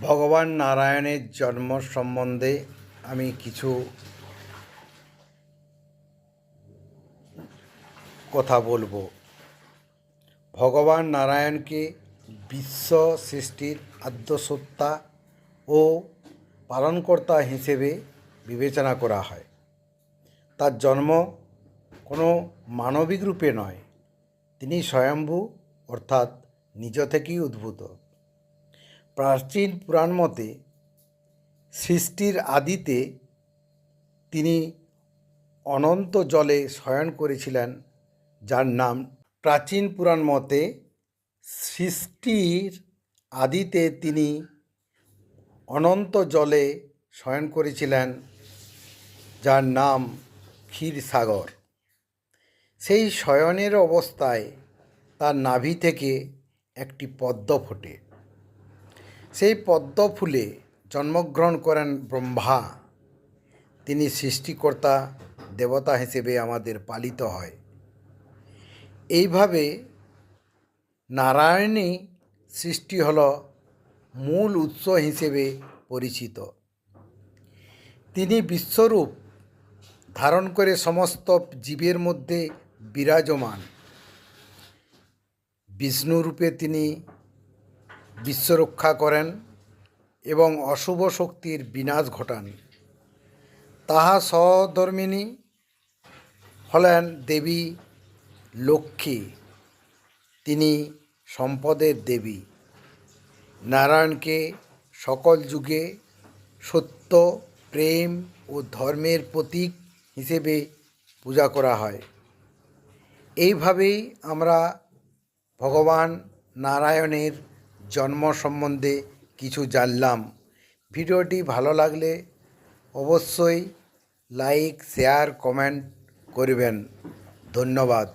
ভগবান নারায়ণের জন্ম সম্বন্ধে আমি কিছু কথা বলব। ভগবান নারায়ণকে বিশ্ব সৃষ্টির আদ্যসত্তা ও পালনকর্তা হিসেবে বিবেচনা করা হয়। তার জন্ম কোনো মানবিক রূপে নয়, তিনি স্বয়ম্ভু, অর্থাৎ নিজ থেকেই উদ্ভূত। প্রাচীন পুরাণ মতে সৃষ্টির আদিতে তিনি অনন্ত জলে শয়ন করেছিলেন, যার নাম প্রাচীন পুরাণ মতে সৃষ্টির আদিতে তিনি অনন্ত জলে শয়ন করেছিলেন, যার নাম ক্ষীরসাগর সেই শয়নের অবস্থায় তার নাভি থেকে একটি পদ্ম ফোটে। সেই পদ্ম ফুলে জন্মগ্রহণ করেন ব্রহ্মা। তিনি সৃষ্টিকর্তা, দেবতা হিসেবে আমাদের পালিত হয়। এইভাবে নারায়ণী সৃষ্টি হল মূল উৎস হিসেবে পরিচিত। তিনি বিশ্বরূপ ধারণ করে সমস্ত জীবের মধ্যে বিরাজমান। বিষ্ণুরূপে তিনি বিশ্ব রক্ষা করেন এবং অশুভ শক্তির বিনাশ ঘটান। তাহা সহধর্মিনী হলেন দেবী লক্ষ্মী। তিনি সম্পদের দেবী। নারায়ণকে সকল যুগে সত্য, প্রেম ও ধর্মের প্রতীক হিসেবে পূজা করা হয়। এইভাবেই আমরা ভগবান নারায়ণের জন্ম সম্বন্ধে কিছু জানলাম। ভিডিওটি ভালো লাগলে অবশ্যই লাইক শেয়ার কমেন্ট করবেন। ধন্যবাদ।